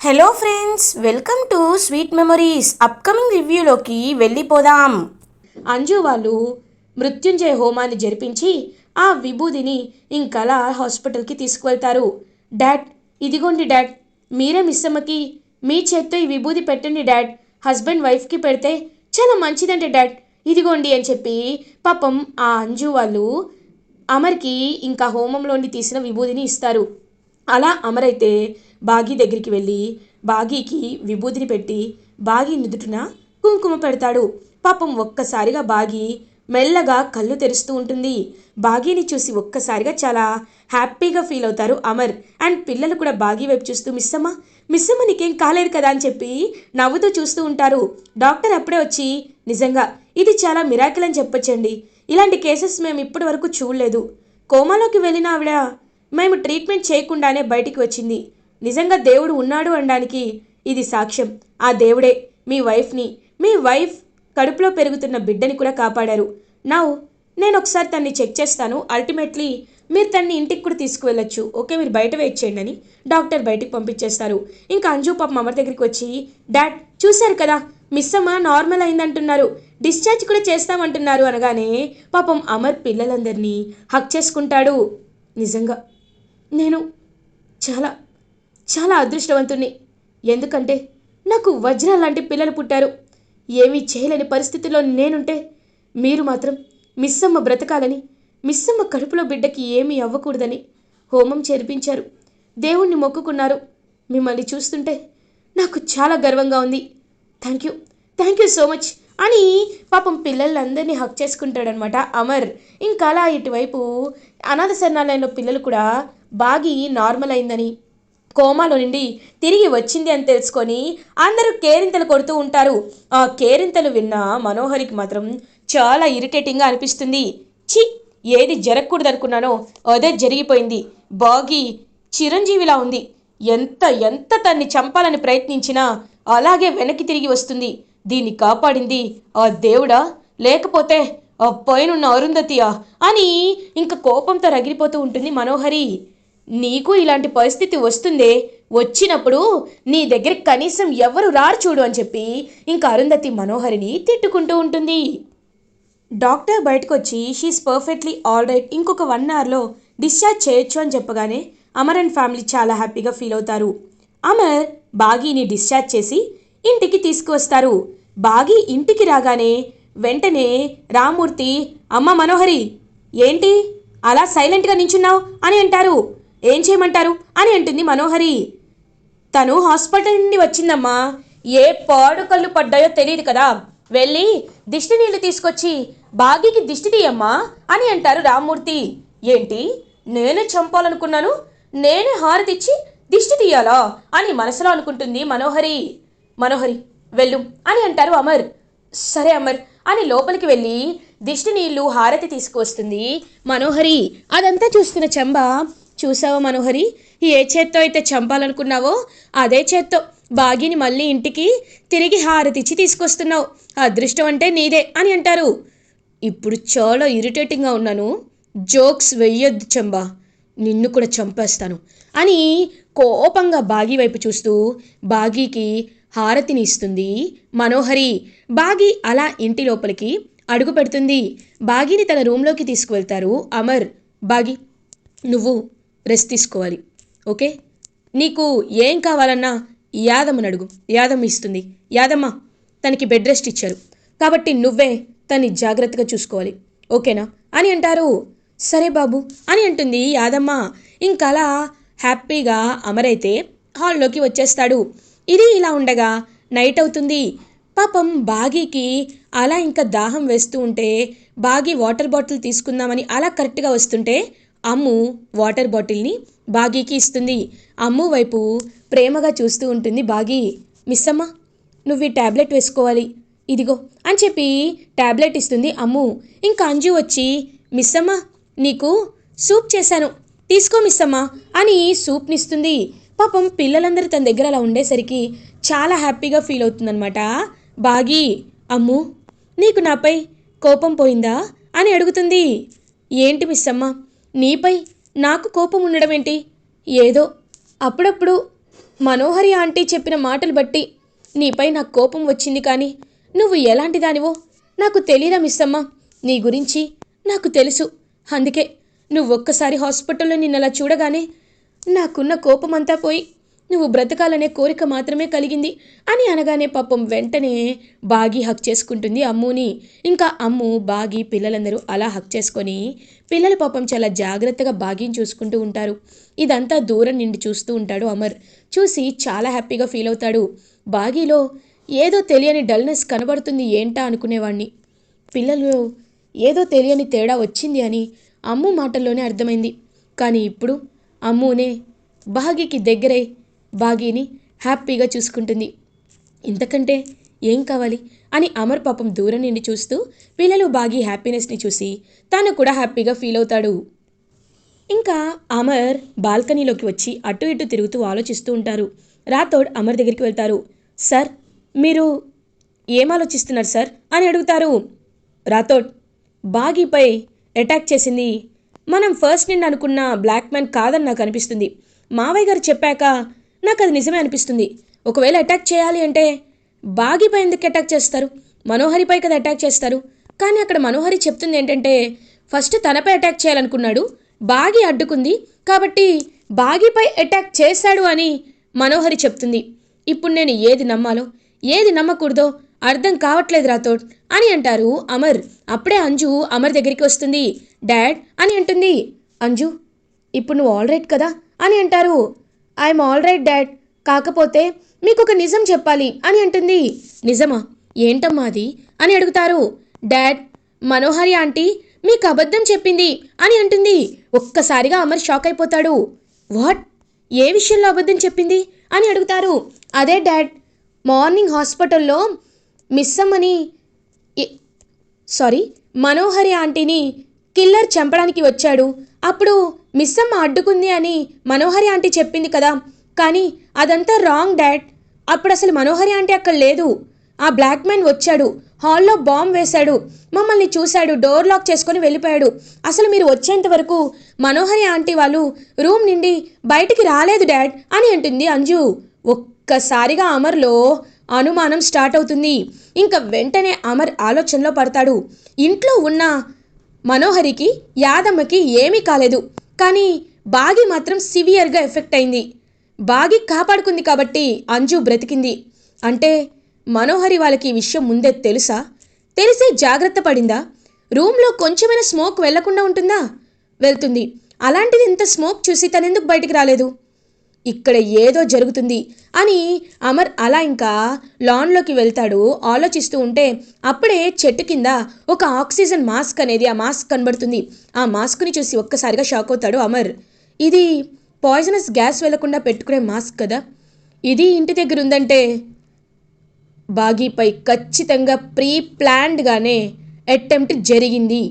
Hello friends welcome to sweet memories upcoming రివ్యూలోకి వెళ్ళిపోదాం. అంజు వాళ్ళు మృత్యుంజయ హోమాన్ని జరిపించి ఆ విభూదిని ఇంకలా హాస్పిటల్కి తీసుకువెళ్తారు. డాడ్ ఇదిగోండి డాడ్. మీరే మిస్సమ్మకి మీ చేత్తో ఈ విభూది పెట్టండి డాడ్. హస్బెండ్ వైఫ్కి పెడితే చాలా మంచిదండి డాడ్. ఇదిగోండి అని చెప్పి పాపం ఆ అంజు వాళ్ళు అమర్కి ఇంకా హోమంలోని తీసిన విభూదిని ఇస్తారు. అలా అమరైతే బాగీ దగ్గరికి వెళ్ళి బాగీకి విభూతిని పెట్టి బాగీ నుదుటిన కుంకుమ పెడతాడు. పాపం ఒక్కసారిగా బాగి మెల్లగా కళ్ళు తెరుస్తూ ఉంటుంది. బాగీని చూసి ఒక్కసారిగా చాలా హ్యాపీగా ఫీల్ అవుతారు అమర్ అండ్ పిల్లలు కూడా బాగీ వైపు చూస్తూ మిస్సమ్మ మిస్సమ్మ నీకేం కాలేదు కదా? అని చెప్పి నవ్వుతూ చూస్తూ ఉంటారు. డాక్టర్ అప్పుడే వచ్చి నిజంగా ఇది చాలా మిరాకిల్ అని చెప్పొచ్చండి. ఇలాంటి కేసెస్ మేము ఇప్పటి వరకు చూడలేదు. కోమాలోకి వెళ్ళిన ఆవిడ మేము ట్రీట్మెంట్ చేయకుండానే బయటికి వచ్చింది. నిజంగా దేవుడు ఉన్నాడు అనడానికి ఇది సాక్ష్యం. ఆ దేవుడే మీ వైఫ్ని మీ వైఫ్ కడుపులో పెరుగుతున్న బిడ్డని కూడా కాపాడారు. నౌ నేను ఒకసారి తన్ని చెక్ చేస్తాను. అల్టిమేట్లీ మీరు తన్ని ఇంటికి కూడా తీసుకువెళ్ళొచ్చు. ఓకే మీరు బయట వెయిట్ చేయండి అని డాక్టర్ బయటికి పంపించేస్తారు. ఇంకా అంజు పాపం అమ్మ దగ్గరికి వచ్చి డాడ్ చూశారు కదా మిస్ అమ్మ నార్మల్ అయిందంటున్నారు. డిశ్చార్జ్ కూడా చేస్తామంటున్నారు. అనగానే పాపం అమర్ పిల్లలందరినీ హక్ చేసుకుంటాడు. నిజంగా నేను చాలా చాలా అదృష్టవంతుణ్ణి. ఎందుకంటే నాకు వజ్ర లాంటి పిల్లలు పుట్టారు. ఏమీ చేయలేని పరిస్థితిలో నేనుంటే మీరు మాత్రం మిస్సమ్మ బ్రతకాలని మిస్సమ్మ కడుపులో బిడ్డకి ఏమీ అవ్వకూడదని హోమం చేర్పించారు. దేవుణ్ణి మొక్కుకున్నారు. మిమ్మల్ని చూస్తుంటే నాకు చాలా గర్వంగా ఉంది. Thank you thank you so much అని పాపం పిల్లలందరినీ హక్ చేసుకుంటాడనమాట అమర్. ఇంకా అలా ఇటువైపు అనాథ శరణాలయంలో పిల్లలు కూడా బాగి నార్మల్ అయిందని కోమాలో నుండి తిరిగి వచ్చింది అని తెలుసుకొని అందరూ కేరింతలు కొడుతూ ఉంటారు. ఆ కేరింతలు విన్న మనోహరికి మాత్రం చాలా ఇరిటేటింగ్గా అనిపిస్తుంది. ఛీ! ఏది జరగకూడదు అనుకున్నానో అదే జరిగిపోయింది. బాగి చిరంజీవిలా ఉంది. ఎంత ఎంత తన్ని చంపాలని ప్రయత్నించినా అలాగే వెనక్కి తిరిగి వస్తుంది. దీన్ని కాపాడింది ఆ దేవుడా? లేకపోతే ఆ పైనున్న అరుంధతియా? అని ఇంక కోపంతో రగిలిపోతూ ఉంటుంది మనోహరి. నీకు ఇలాంటి పరిస్థితి వస్తుందే వచ్చినప్పుడు నీ దగ్గర కనీసం ఎవరు రారు చూడు అని చెప్పి ఇంకా అరుంధతి మనోహరిని తిట్టుకుంటూ ఉంటుంది. డాక్టర్ బయటకు వచ్చి she is perfectly all right ఇంకొక వన్ అవర్లో డిశ్చార్జ్ చేయొచ్చు అని చెప్పగానే అమర్ అండ్ ఫ్యామిలీ చాలా హ్యాపీగా ఫీల్ అవుతారు. అమర్ బాగీని డిశ్చార్జ్ చేసి ఇంటికి తీసుకువస్తారు. బాగీ ఇంటికి రాగానే వెంటనే రామూర్తి అమ్మ మనోహరి ఏంటి? అలా సైలెంట్గా నించున్నావు? అని అంటారు. ఏం చేయమంటారు? అని అంటుంది మనోహరి. తను హాస్పిటల్ నుండి వచ్చిందమ్మా. ఏ పాడు కళ్ళు పడ్డాయో తెలియదు కదా. వెళ్ళి దిష్టి నీళ్ళు తీసుకొచ్చి బాగీకి దిష్టి తీయమ్మా అని అంటారు రామ్మూర్తి. ఏంటి? నేనే చంపాలనుకున్నాను నేనే హారతిచ్చి దిష్టి తీయాలా అని మనసులో అనుకుంటుంది మనోహరి. మనోహరి వెళ్ళు అని అంటారు అమర్. సరే అమర్ అని లోపలికి వెళ్ళి దిష్టి నీళ్ళు హారతి తీసుకువస్తుంది మనోహరి. అదంతా చూస్తున్న చంబ చూసావా మనోహరి? ఏ చేత్తో అయితే చంపాలనుకున్నావో అదే చేత్తో. బాగిని మళ్ళీ ఇంటికి తిరిగి హారతిచ్చి తీసుకొస్తున్నావు. అదృష్టం అంటే నీదే అని అంటారు. ఇప్పుడు చాలా ఇరిటేటింగ్గా ఉన్నాను. జోక్స్ వెయ్యొద్దు చంబా. నిన్ను కూడా చంపేస్తాను అని కోపంగా బాగి వైపు చూస్తూ బాగీకి హారతిని ఇస్తుంది మనోహరి. బాగి అలా ఇంటి లోపలికి అడుగు పెడుతుంది. బాగిని తన రూమ్లోకి తీసుకువెళ్తారు అమర్. బాగి నువ్వు రెస్ట్ తీసుకోవాలి. ఓకే? నీకు ఏం కావాలన్నా యాదమ్మని అడుగు. యాదమ్మ ఇస్తుంది. యాదమ్మ తనకి బెడ్ రెస్ట్ ఇచ్చారు. కాబట్టి నువ్వే తన్ని జాగ్రత్తగా చూసుకోవాలి. ఓకేనా? అని అంటారు. సరే బాబు అని అంటుంది యాదమ్మ. ఇంకలా హ్యాపీగా అమరైతే హాల్లోకి వచ్చేస్తాడు. ఇది ఇలా ఉండగా నైట్ అవుతుంది. పాపం బాగీకి అలా ఇంకా దాహం వేస్తూ ఉంటే బాగి వాటర్ బాటిల్ తీసుకుందామని అలా కరెక్ట్గా వస్తుంటే అమ్ము వాటర్ బాటిల్ని బాగీకి ఇస్తుంది. అమ్ము వైపు ప్రేమగా చూస్తూ ఉంటుంది బాగీ. మిస్ అమ్మ నువ్వు ఈ ట్యాబ్లెట్ వేసుకోవాలి. ఇదిగో అని చెప్పి ట్యాబ్లెట్ ఇస్తుంది అమ్ము. ఇంకా అంజు వచ్చి మిస్ అమ్మ నీకు సూప్ చేశాను. తీసుకో మిస్ అమ్మ అని సూప్నిస్తుంది పాపం పిల్లలందరూ తన దగ్గర అలా ఉండేసరికి చాలా హ్యాపీగా ఫీల్ అవుతుందనమాట బాగి అమ్ము నీకు నాపై కోపం పోయిందా అని అడుగుతుంది. ఏంటి మిస్ అమ్మ నీపై నాకు కోపం ఉండడం ఏంటి ఏదో అప్పుడప్పుడు మనోహరి ఆంటీ చెప్పిన మాటలు బట్టి నీపై నాకు కోపం వచ్చింది కానీ నువ్వు ఎలాంటి దానివో నాకు తెలియదా మిస్సమ్మ? నీ గురించి నాకు తెలుసు. అందుకే నువ్వు ఒక్కసారి హాస్పిటల్లో నిన్నలా చూడగానే నాకున్న కోపమంతా పోయి నువ్వు బ్రతకాలనే కోరిక మాత్రమే కలిగింది అని అనగానే పాపం వెంటనే బాగి హక్ చేసుకుంటుంది అమ్ముని. ఇంకా అమ్ము బాగి పిల్లలందరూ అలా హక్ చేసుకొని పిల్లలు పాపం చాలా జాగ్రత్తగా బాగిని చూసుకుంటూ ఉంటారు. ఇదంతా దూరం నిండి చూస్తూ ఉంటాడు అమర్. చూసి చాలా హ్యాపీగా ఫీల్ అవుతాడు. బాగీలో ఏదో తెలియని డల్నెస్ కనబడుతుంది ఏంటా అనుకునేవాణ్ణి. పిల్లలు ఏదో తెలియని తేడా వచ్చింది అని అమ్ము మాటల్లోనే అర్థమైంది. కానీ ఇప్పుడు అమ్మునే బాగీకి దగ్గరై బాగీని హ్యాపీగా చూసుకుంటుంది. ఇంతకంటే ఏం కావాలి? అని అమర్ పాపం దూరం నుండి చూస్తూ పిల్లలు బాగి హ్యాపీనెస్ని చూసి తాను కూడా హ్యాపీగా ఫీల్ అవుతాడు. ఇంకా అమర్ బాల్కనీలోకి వచ్చి అటు ఇటు తిరుగుతూ ఆలోచిస్తూ ఉంటారు. రాథోడ్ అమర్ దగ్గరికి వెళ్తారు. సార్ మీరు ఏం ఆలోచిస్తున్నారు సార్? అని అడుగుతారు. రాథోడ్ బాగీపై అటాక్ చేసింది. మనం ఫస్ట్ నిన్న అనుకున్న బ్లాక్ మ్యాన్ కాదని నాకు అనిపిస్తుంది. మావయ్య గారు చెప్పాక నాకు అది నిజమే అనిపిస్తుంది. ఒకవేళ అటాక్ చేయాలి అంటే బాగిపై ఎందుకు అటాక్ చేస్తారు? మనోహరిపై కదా అటాక్ చేస్తారు. కానీ అక్కడ మనోహరి చెప్తుంది ఏంటంటే ఫస్ట్ తనపై అటాక్ చేయాలనుకున్నాడు బాగి అడ్డుకుంది కాబట్టి బాగిపై అటాక్ చేశాడు అని మనోహరి చెప్తుంది. ఇప్పుడు నేను ఏది నమ్మాలో ఏది నమ్మకూడదో అర్థం కావట్లేదు రాథోడ్ అని అంటారు అమర్. అప్పుడే అంజు అమర్ దగ్గరికి వస్తుంది. డాడ్ అని అంటుంది. అంజు ఇప్పుడు నువ్వు ఆల్రైట్ కదా అని అంటారు ఐఎమ్ ఆల్ రైట్ డాడ్. కాకపోతే మీకు ఒక నిజం చెప్పాలి అని అంటుంది. నిజమా? ఏంటమ్మా అది? అని అడుగుతారు. డాడ్ మనోహరి ఆంటీ మీకు అబద్ధం చెప్పింది అని అంటుంది. ఒక్కసారిగా అమర్ షాక్ అయిపోతాడు. వాట్? ఏ విషయంలో అబద్ధం చెప్పింది? అని అడుగుతారు. అదే డాడ్. మార్నింగ్ హాస్పిటల్లో మిస్ అమ్మని సారీ మనోహరి ఆంటీని కిల్లర్ చంపడానికి వచ్చాడు. అప్పుడు మిస్సమ్మ అడ్డుకుంది అని మనోహరి ఆంటీ చెప్పింది కదా. కానీ అదంతా రాంగ్ డాడ్. అప్పుడు అసలు మనోహరి ఆంటీ అక్కడ లేదు. ఆ బ్లాక్ మ్యాన్ వచ్చాడు. హాల్లో బాంబ్ వేశాడు. మమ్మల్ని చూశాడు. డోర్ లాక్ చేసుకొని వెళ్ళిపోయాడు. అసలు మీరు వచ్చేంత వరకు మనోహరి ఆంటీ వాళ్ళు రూమ్ నుండి బయటికి రాలేదు డాడ్ అని అంటుంది అంజు. ఒక్కసారిగా అమర్లో అనుమానం స్టార్ట్ అవుతుంది. ఇంకా వెంటనే అమర్ ఆలోచనలో పడతాడు. ఇంట్లో ఉన్న మనోహరికి యాదమ్మకి ఏమీ కాలేదు. కానీ బాగి మాత్రం సివియర్గా ఎఫెక్ట్ అయింది. బాగి కాపాడుకుంది కాబట్టి అంజు బ్రతికింది. అంటే మనోహరి వాళ్ళకి ఈ విషయం ముందే తెలుసా? తెలిసే జాగ్రత్త పడిందా? రూమ్లో కొంచెమైనా స్మోక్ వెళ్ళకుండా ఉంటుందా? వెళ్తుంది. అలాంటిది ఇంత స్మోక్ చూసి తనెందుకు బయటికి రాలేదు? ఇక్కడ ఏదో జరుగుతుంది అని అమర్ అలా ఇంకా లాన్లోకి వెళ్తాడు. ఆలోచిస్తూ ఉంటే అప్పుడే చెట్టు కింద ఒక ఆక్సిజన్ మాస్క్ అనేది ఆ మాస్క్ కనబడుతుంది. ఆ మాస్క్ని చూసి ఒక్కసారిగా షాక్ అవుతాడు అమర్. ఇది పాయిజనస్ గ్యాస్ వెళ్ళకుండా పెట్టుకునే మాస్క్ కదా. ఇది ఇంటి దగ్గర ఉందంటే బాగీపై ఖచ్చితంగా ప్రీ ప్లాన్డ్గానే అటెంప్ట్ జరిగింది.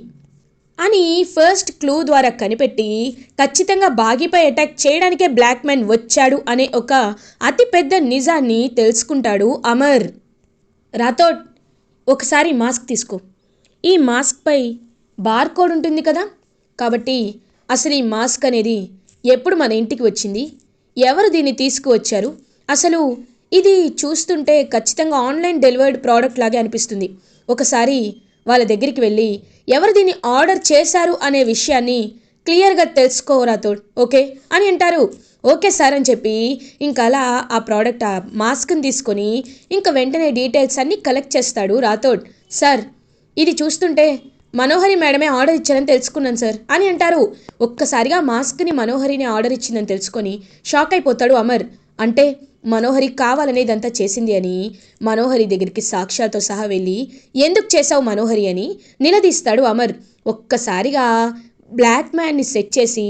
అని ఫస్ట్ క్లూ ద్వారా కనిపెట్టి ఖచ్చితంగా బాగీపై అటాక్ చేయడానికే బ్లాక్ మ్యాన్ వచ్చాడు అనే ఒక అతిపెద్ద నిజాన్ని తెలుసుకుంటాడు అమర్. రాథోడ్ ఒకసారి మాస్క్ తీసుకో. ఈ మాస్క్పై బార్కోడ్ ఉంటుంది కదా? కాబట్టి అసలు ఈ మాస్క్ అనేది ఎప్పుడు మన ఇంటికి వచ్చింది? ఎవరు దీన్ని తీసుకువచ్చారు? అసలు ఇది చూస్తుంటే ఖచ్చితంగా ఆన్లైన్ డెలివర్డ్ ప్రోడక్ట్ లాగే అనిపిస్తుంది. ఒకసారి వాళ్ళ దగ్గరికి వెళ్ళి ఎవరు దీన్ని ఆర్డర్ చేశారు అనే విషయాన్ని క్లియర్గా తెలుసుకోరాతో ఓకే? అని అంటారు. ఓకే సార్ అని చెప్పి ఇంకా అలా ఆ ప్రోడక్ట్ ఆ మాస్క్ని తీసుకొని ఇంకా వెంటనే డీటెయిల్స్ అన్నీ కలెక్ట్ చేస్తాడు రాథోడ్. సార్ ఇది చూస్తుంటే మనోహరి మేడమే ఆర్డర్ ఇచ్చారని తెలుసుకున్నాను సార్ అని అంటారు. ఒక్కసారిగా మాస్క్ని మనోహరిని ఆర్డర్ ఇచ్చిందని తెలుసుకొని షాక్ అయిపోతాడు అమర్. అంటే మనోహరి కావాలనే ఇదంతా చేసింది అని మనోహరి దగ్గరికి సాక్ష్యాలతో సహా వెళ్ళి ఎందుకు చేశావు మనోహరి అని నిలదీస్తాడు అమర్. ఒక్కసారిగా బ్లాక్ మ్యాన్ని సెట్ చేసి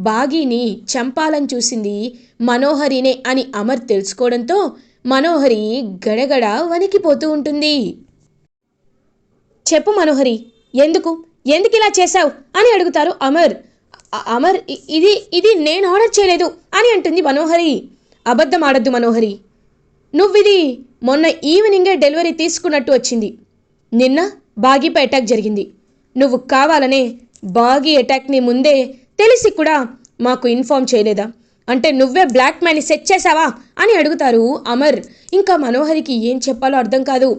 బాగీని చంపాలని చూసింది మనోహరినే అని అమర్ తెలుసుకోవడంతో మనోహరి గడగడ వణికిపోతూ ఉంటుంది. చెప్పు మనోహరి ఎందుకు? ఎందుకు ఇలా చేశావు? అని అడుగుతారు అమర్. అమర్ ఇది ఇది నేను ఆర్డర్ చేయలేదు అని అంటుంది మనోహరి. అబద్ధం ఆడద్దు మనోహరి. నువ్విది మొన్న ఈవినింగే డెలివరీ తీసుకున్నట్టు వచ్చింది. నిన్న బాగీపై అటాక్ జరిగింది. నువ్వు కావాలనే బాగీ అటాక్ని ముందే తెలిసి కూడా మాకు ఇన్ఫామ్ చేయలేదా? అంటే నువ్వే బ్లాక్ మ్యాన్ని సెట్ చేసావా అని అడుగుతారు అమర్. ఇంకా మనోహరికి ఏం చెప్పాలో అర్థం కాదు.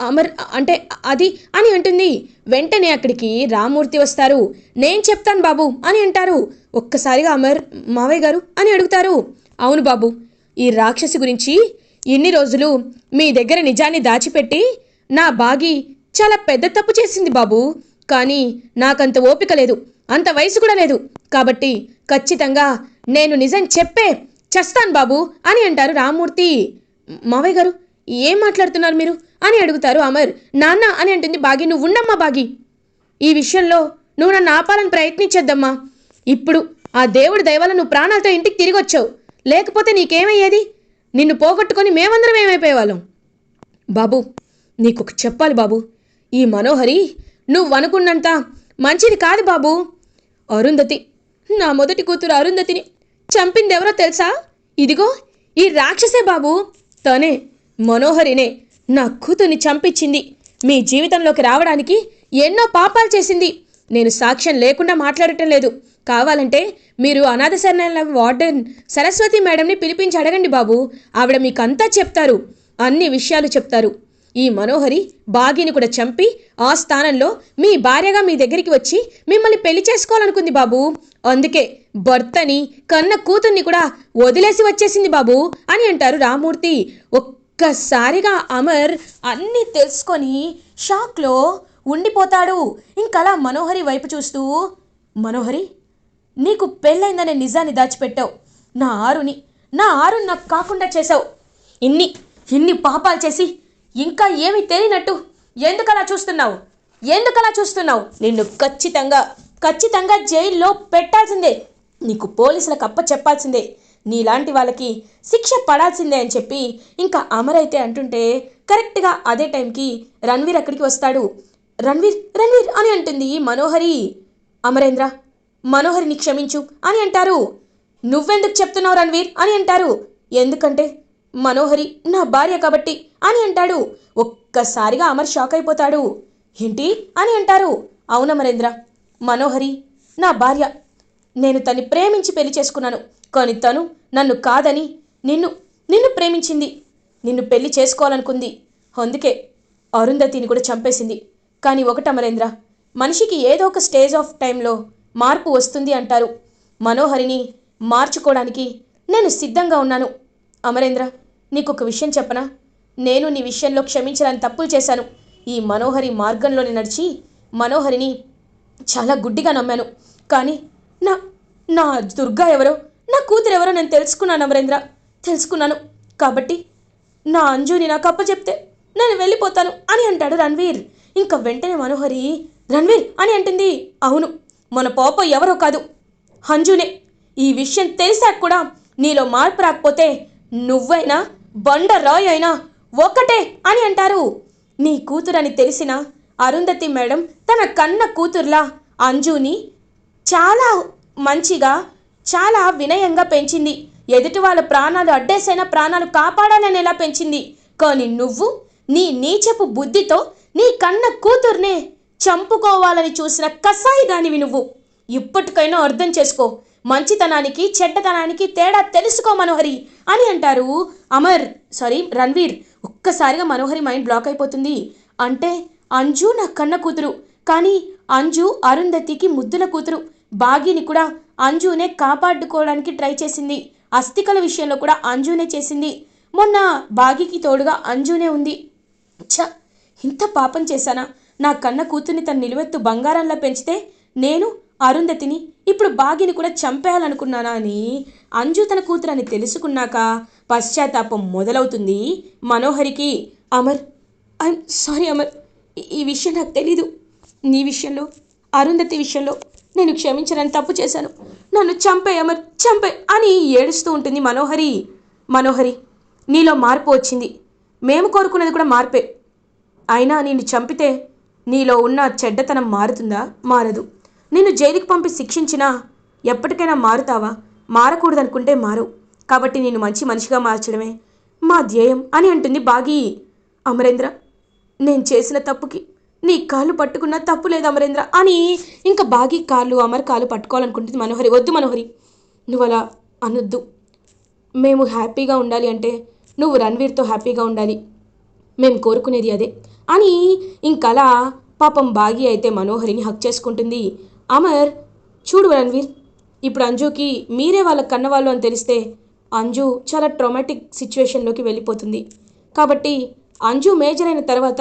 అమర్ అంటే అది అని అంటుంది. వెంటనే అక్కడికి రామూర్తి వస్తారు. నేను చెప్తాను బాబు అని అంటారు. ఒక్కసారిగా అమర్ మావయ్య గారు అని అడుగుతారు. అవును బాబు ఈ రాక్షసి గురించి ఇన్ని రోజులు మీ దగ్గర నిజాన్ని దాచిపెట్టి నా బాగి చాలా పెద్ద తప్పు చేసింది బాబు. కానీ నాకంత ఓపిక లేదు అంత వయసు కూడా లేదు. కాబట్టి ఖచ్చితంగా నేను నిజం చెప్పే చస్తాను బాబు అని అంటారు రామ్మూర్తి. మావయ్య గారు ఏం మాట్లాడుతున్నారు మీరు అని అడుగుతారు అమర్. నాన్న అని అంటుంది బాగి నువ్వు ఉండమ్మా బాగి. ఈ విషయంలో నువ్వు నన్ను ఆపాలని ప్రయత్నించొద్దమ్మా. ఇప్పుడు ఆ దేవుడి దయవల్ల నువ్వు ప్రాణాలతో ఇంటికి తిరిగి వచ్చావు లేకపోతే నీకేమయ్యేది? నిన్ను పోగొట్టుకొని మేమందరం ఏమైపోయేవాళ్ళం? బాబు నీకొక చెప్పాలి బాబు. ఈ మనోహరి నువ్వు అనుకున్నంత మంచిది కాదు బాబు. అరుంధతి నా మొదటి కూతురు అరుంధతిని చంపింది ఎవరో తెలుసా? ఇదిగో ఈ రాక్షసే బాబు. తనే మనోహరినే నా కూతుర్ని చంపించింది. మీ జీవితంలోకి రావడానికి ఎన్నో పాపాలు చేసింది. నేను సాక్ష్యం లేకుండా మాట్లాడటం లేదు. కావాలంటే మీరు అనాథ శరణాల వార్డెన్ సరస్వతి మేడంని పిలిపించి అడగండి బాబు. ఆవిడ మీకంతా చెప్తారు. అన్ని విషయాలు చెప్తారు. ఈ మనోహరి బాగిని కూడా చంపి ఆ స్థానంలో మీ భార్యగా మీ దగ్గరికి వచ్చి మిమ్మల్ని పెళ్ళి చేసుకోవాలనుకుంది బాబు. అందుకే భర్తని కన్న కూతుర్ని కూడా వదిలేసి వచ్చేసింది బాబు అని అంటారు రామూర్తి. ఒక్కసారిగా అమర్ అన్నీ తెలుసుకొని షాక్లో ఉండిపోతాడు. ఇంకలా మనోహరి వైపు చూస్తూ మనోహరి నీకు పెళ్ళైందనే నిజాన్ని దాచిపెట్టావు. నా ఆరుని నా ఆరుని నాకు కాకుండా చేసావు ఇన్ని ఇన్ని పాపాలు చేసి ఇంకా ఏమీ తెలియనట్టు ఎందుకలా చూస్తున్నావు? ఎందుకలా చూస్తున్నావు? నిన్ను ఖచ్చితంగా ఖచ్చితంగా జైల్లో పెట్టాల్సిందే. నీకు పోలీసులకు అప్ప చెప్పాల్సిందే. నీలాంటి వాళ్ళకి శిక్ష పడాల్సిందే అని చెప్పి ఇంకా అమరైతే అంటుంటే కరెక్ట్గా అదే టైంకి రణ్వీర్ అక్కడికి వస్తాడు. రణ్వీర్ రణ్వీర్ అని అంటుంది మనోహరి. అమరేంద్ర మనోహరిని క్షమించు అని అంటారు. నువ్వెందుకు చెప్తున్నావు రణ్వీర్ అని అంటారు. ఎందుకంటే మనోహరి నా భార్య కాబట్టి అని అంటాడు. ఒక్కసారిగా అమర్ షాక్ అయిపోతాడు. ఏంటి అని అంటారు. అవునమరేంద్ర మనోహరి నా భార్య. నేను తన్ని ప్రేమించి పెళ్ళి చేసుకున్నాను. కానీ తను నన్ను కాదని నిన్ను నిన్ను ప్రేమించింది. నిన్ను పెళ్ళి చేసుకోవాలనుకుంది. అందుకే అరుంధతిని కూడా చంపేసింది. కానీ ఒకటి అమరేంద్ర మనిషికి ఏదో ఒక స్టేజ్ ఆఫ్ టైంలో మార్పు వస్తుంది అంటారు. మనోహరిని మార్చుకోవడానికి నేను సిద్ధంగా ఉన్నాను. అమరేంద్ర నీకు ఒక విషయం చెప్పనా? నేను నీ విషయంలో క్షమించడానికి తప్పులు చేశాను. ఈ మనోహరి మార్గంలోనే నడిచి మనోహరిని చాలా గుడ్డిగా నమ్మాను. కానీ నా నా దుర్గా ఎవరో నా కూతురు ఎవరో నేను తెలుసుకున్నాను అమరేంద్ర తెలుసుకున్నాను. కాబట్టి నా అంజుని నాకు అప్పచెప్తే నేను వెళ్ళిపోతాను అని అంటాడు రణ్వీర్. ఇంకా వెంటనే మనోహరి రణ్వీర్ అని అంటుంది. అవును మన పాప ఎవరో కాదు అంజునే ఈ విషయం తెలిసాక కూడా నీలో మార్పు రాకపోతే నువ్వైనా బండ రాయ్ అయినా ఒక్కటే అని అంటారు. నీ కూతురని తెలిసిన అరుంధతి మేడం తన కన్న కూతుర్లా అంజుని చాలా మంచిగా చాలా వినయంగా పెంచింది. ఎదుటి వాళ్ళ ప్రాణాలు అడ్డేసైన ప్రాణాలు కాపాడాలని ఎలా పెంచింది. కానీ నువ్వు నీ నీచపు బుద్ధితో నీ కన్న కూతుర్నే చంపుకోవాలని చూసిన కసాయి దానివి నువ్వు. ఇప్పటికైనా అర్థం చేసుకో. మంచితనానికి చెడ్డతనానికి తేడా తెలుసుకో మనోహరి అని అంటారు అమర్ సారీ రణ్వీర్. ఒక్కసారిగా మనోహరి మైండ్ బ్లాక్ అయిపోతుంది. అంటే అంజు నా కన్న కూతురు. కానీ అంజు అరుంధతికి ముద్దుల కూతురు. బాగిని కూడా అంజునే కాపాడుకోవడానికి ట్రై చేసింది. అస్థికల విషయంలో కూడా అంజునే చేసింది. మొన్న బాగికి తోడుగా అంజునే ఉంది. చ ఇంత పాపం చేశానా? నా కన్న కూతుర్ని తన నిలువెత్తు బంగారంలా పెంచితే నేను అరుంధతిని ఇప్పుడు బాగిని కూడా చంపేయాలనుకున్నానా అని? అంజు తన కూతురని తెలుసుకున్నాక పశ్చాత్తాపం మొదలవుతుంది. మనోహరికి అమర్ ఐఎమ్ సారీ అమర్ ఈ- విషయం నాకు తెలీదు. నీ విషయంలో అరుంధతి విషయంలో నేను క్షమించడానికి తప్పు చేశాను. నన్ను చంపే అమర్ చంపే అని ఏడుస్తూ ఉంటుంది మనోహరి. మనోహరి నీలో మార్పు వచ్చింది. మేము కోరుకున్నది కూడా మార్పే. అయినా నిన్ను చంపితే నీలో ఉన్న చెడ్డతనం మారుతుందా? మారదు. నిన్ను జైలుకి పంపి శిక్షించినా ఎప్పటికైనా మారుతావా? మారకూడదనుకుంటే మారు. కాబట్టి నేను మంచి మనిషిగా మార్చడమే మా ధ్యేయం అని అంటుంది బాగి. అమరేంద్ర నేను చేసిన తప్పుకి నీ కాళ్ళు పట్టుకున్న తప్పు లేదు అమరేంద్ర అని ఇంకా బాగి కాళ్ళు అమర్ కాళ్ళు పట్టుకోవాలనుకుంటుంది మనోహరి. వద్దు మనోహరి నువ్వు అలా అనొద్దు. మేము హ్యాపీగా ఉండాలి అంటే నువ్వు రణ్వీర్తో హ్యాపీగా ఉండాలి. మేము కోరుకునేది అదే. అని ఇంకలా పాపం బాగి అయితే మనోహరిని హక్ చేసుకుంటుంది. అమర్ చూడు రణ్వీర్ ఇప్పుడు అంజుకి మీరే వాళ్ళ కన్నవాళ్ళు అని తెలిస్తే అంజు చాలా ట్రామాటిక్ సిచ్యువేషన్లోకి వెళ్ళిపోతుంది. కాబట్టి అంజు మేజర్ అయిన తర్వాత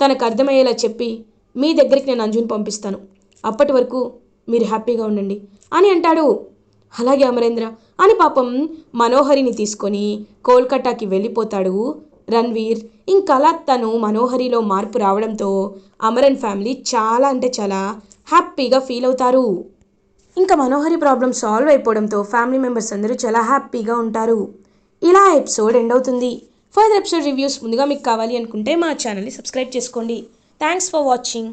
తనకు అర్థమయ్యేలా చెప్పి మీ దగ్గరికి నేను అంజుని పంపిస్తాను. అప్పటి వరకు మీరు హ్యాపీగా ఉండండి అని అంటాడు. అలాగే అమరేంద్ర అని పాపం మనోహరిని తీసుకొని కోల్కటాకి వెళ్ళిపోతాడు. రణ్వీర్. ఇంకలా తను మనోహరిలో మార్పు రావడంతో అమరన్ ఫ్యామిలీ చాలా అంటే చాలా హ్యాపీగా ఫీల్ అవుతారు. ఇంకా మనోహరి ప్రాబ్లం సాల్వ్ అయిపోవడంతో ఫ్యామిలీ మెంబర్స్ అందరూ చాలా హ్యాపీగా ఉంటారు. ఇలా ఎపిసోడ్ ఎండ్ అవుతుంది. ఫర్దర్ ఎపిసోడ్ రివ్యూస్ ముందుగా మీకు కావాలి అనుకుంటే మా ఛానల్ని సబ్స్క్రైబ్ చేసుకోండి. Thanks for watching.